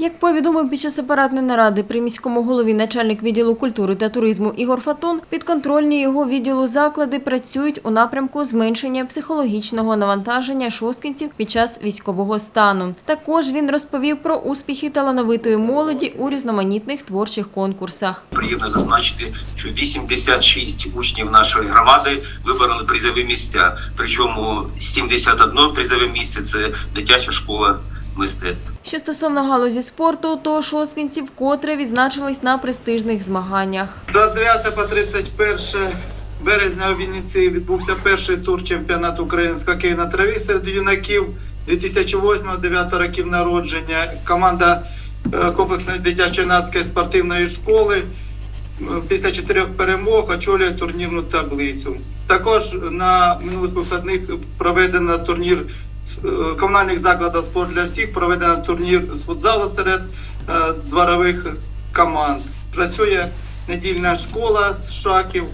Як повідомив під час апаратної наради при міському голові начальник відділу культури та туризму Ігор Фатун, підконтрольні його відділу заклади працюють у напрямку зменшення психологічного навантаження шосткинців під час військового стану. Також він розповів про успіхи талановитої молоді у різноманітних творчих конкурсах. Приємно зазначити, що 86 учнів нашої громади вибороли призові місця. Причому 71 призове місце це дитяча школа мистецтв. Що стосовно галузі спорту, то шосткинці вкотре відзначились на престижних змаганнях. З 9 по 31 березня у Вінниці відбувся перший тур чемпіонату України з хокею на траві серед юнаків 2008-2009 років народження. Команда е, комплексної дитячо-юнацької спортивної школи е, після чотирьох перемог очолює турнірну таблицю. Також на минулих вихідних проведено турнір комунальних закладах спорту для всіх, проведено турнір з футзалу серед е, дворових команд. Працює недільна школа з шаків.